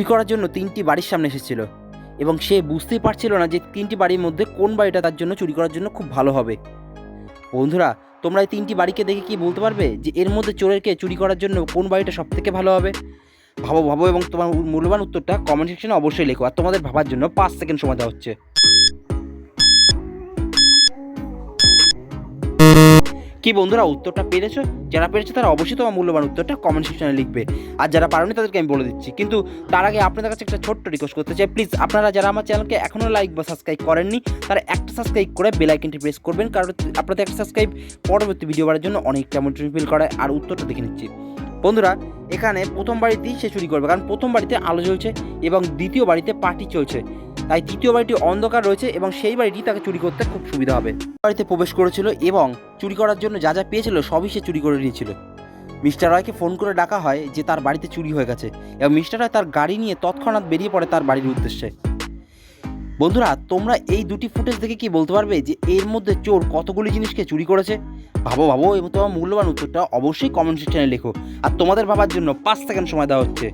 চুরি করার জন্য তিনটি বাড়ির সামনে এসেছিল এবং সে বুঝতেই পারছিল না যে তিনটি বাড়ির মধ্যে কোন বাড়িটা তার জন্য চুরি করার জন্য খুব ভালো হবে। বন্ধুরা, তোমরা এই তিনটি বাড়িকে দেখে কি বলতে পারবে যে এর মধ্যে চোরেরকে চুরি করার জন্য কোন বাড়িটা সব থেকে ভালো হবে? ভাবো ভাবো এবং তোমার মূল্যবান উত্তরটা কমেন্ট সেকশনে অবশ্যই লেখো। আর তোমাদের ভাবার জন্য পাঁচ সেকেন্ড সময় দেওয়া হচ্ছে। কি বন্ধুরা উত্তরটা পেরেছ? যারা পেরেছে তারা অবশ্যই তোমার মূল্যবান উত্তরটা কমেন্ট সেকশনে লিখবে। আর যারা পারেনি তাদেরকে আমি বলে দিচ্ছি। কিন্তু তার আগে আপনাদের কাছে একটা ছোট্ট রিকোয়েস্ট করতে চাই। প্লিজ আপনারা যারা আমার চ্যানেলকে এখনও লাইক বা সাবস্ক্রাইব করেননি, তারা একটা সাবস্ক্রাইব করে বেল আইকনটি প্রেস করবেন। কারণ আপনাদের একটা সাবস্ক্রাইব পরবর্তী ভিডিও বাড়ার জন্য অনেকটা মোটিভেট ফিল করায় আর উত্তরটা দেখে নিচ্ছি। বন্ধুরা, এখানে প্রথম বাড়িতেই সে চুরি করবে। কারণ প্রথম বাড়িতে আলো চলছে এবং দ্বিতীয় বাড়িতে পার্টি চলছে। তাই দ্বিতীয় বাড়িটি অন্ধকার রয়েছে এবং সেই বাড়িটি তাকে চুরি করতে খুব সুবিধা হবে। বাড়িতে প্রবেশ করেছিল এবং চুরি করার জন্য যা যা পেয়েছিল সবই সে চুরি করে নিয়েছিল। মিস্টার রয়কে ফোন করে ডাকা হয় যে তার বাড়িতে চুরি হয়ে গেছে এবং মিস্টার রয় তার গাড়ি নিয়ে তৎক্ষণাৎ বেরিয়ে পড়ে তার বাড়ির উদ্দেশ্যে। বন্ধুরা, তোমরা এই দুটি ফুটেজ দেখে কি বলতে পারবে যে এর মধ্যে চোর কতগুলি জিনিসকে চুরি করেছে? ভাবো ভাবো এবং তোমার মূল্যবান উত্তরটা অবশ্যই কমেন্ট সেকশনে লেখো। আর তোমাদের ভাবার জন্য পাঁচ সেকেন্ড সময় দেওয়া হচ্ছে।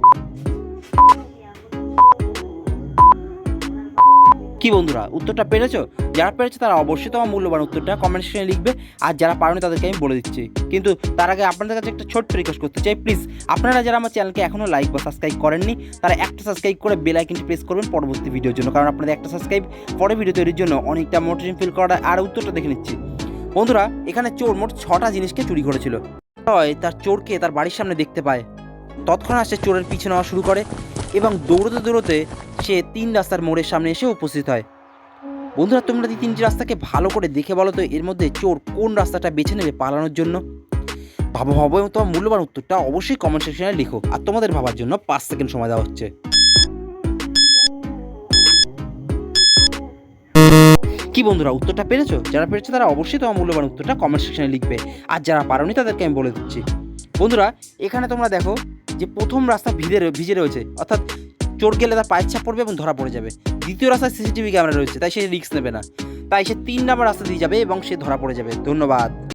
কি বন্ধুরা, উত্তরটা পেরেছ? যারা পেরেছে তারা অবশ্যই তোমার মূল্যবান উত্তরটা কমেন্ট সেকশনে লিখবে, আর যারা পারেনি তাদেরকে আমি বলে দিচ্ছি। কিন্তু তার আগে আপনাদের কাছে একটা ছোট্ট রিকোয়েস্ট করতে চাই প্লিজ আপনারা যারা আমার চ্যানেলকে এখনও লাইক বা সাবস্ক্রাইব করেননি, তারা একটা সাবস্ক্রাইব করে বেল আইকনটি প্রেস করবেন পরবর্তী ভিডিওর জন্য, কারণ আপনাদের একটা সাবস্ক্রাইব পরের ভিডিও তৈরির জন্য অনেকটা মোটিভেশন ফিল করা আর উত্তরটা দেখে নিচ্ছি। বন্ধুরা, এখানে চোর মোট ছটা জিনিসকে চুরি করেছিল। তার চোরকে তার বাড়ির সামনে দেখতে পায়। তৎক্ষণাৎ সে চোরের পিছনে নেওয়া শুরু করে। এবং দৌড়তে দৌড়তে সে তিন রাস্তার মোড়ের সামনে এসে উপস্থিত হয়। বন্ধুরা, তোমরা এই তিনটি রাস্তাকে ভালো করে দেখে বলো তো, এর মধ্যে চোর কোন রাস্তাটা বেছে নেবে পালানোর জন্য? ভাবো ভাবো এবং তোমার মূল্যবান উত্তরটা অবশ্যই কমেন্ট সেকশনে লিখো। আর তোমাদের ভাবার জন্য পাঁচ সেকেন্ড সময় দেওয়া হচ্ছে। কি বন্ধুরা, উত্তরটা পেরেছ? যারা পেরেছ তারা অবশ্যই তোমার মূল্যবান উত্তরটা কমেন্ট সেকশনে লিখবে। আর যারা পারোনি তাদেরকে আমি বলে দিচ্ছি। বন্ধুরা, এখানে তোমরা দেখো যে প্রথম রাস্তা ভিজে ভিজে রয়েছে, অর্থাৎ চোর গেলে তার পায়ের ছাপ পড়বে এবং ধরা পড়ে যাবে। দ্বিতীয় রাস্তায় সিসিটিভি ক্যামেরা রয়েছে, তাই সে রিস্ক নেবে না। তাই সে তিন নম্বর রাস্তা দিয়ে যাবে এবং সে ধরা পড়ে যাবে। ধন্যবাদ।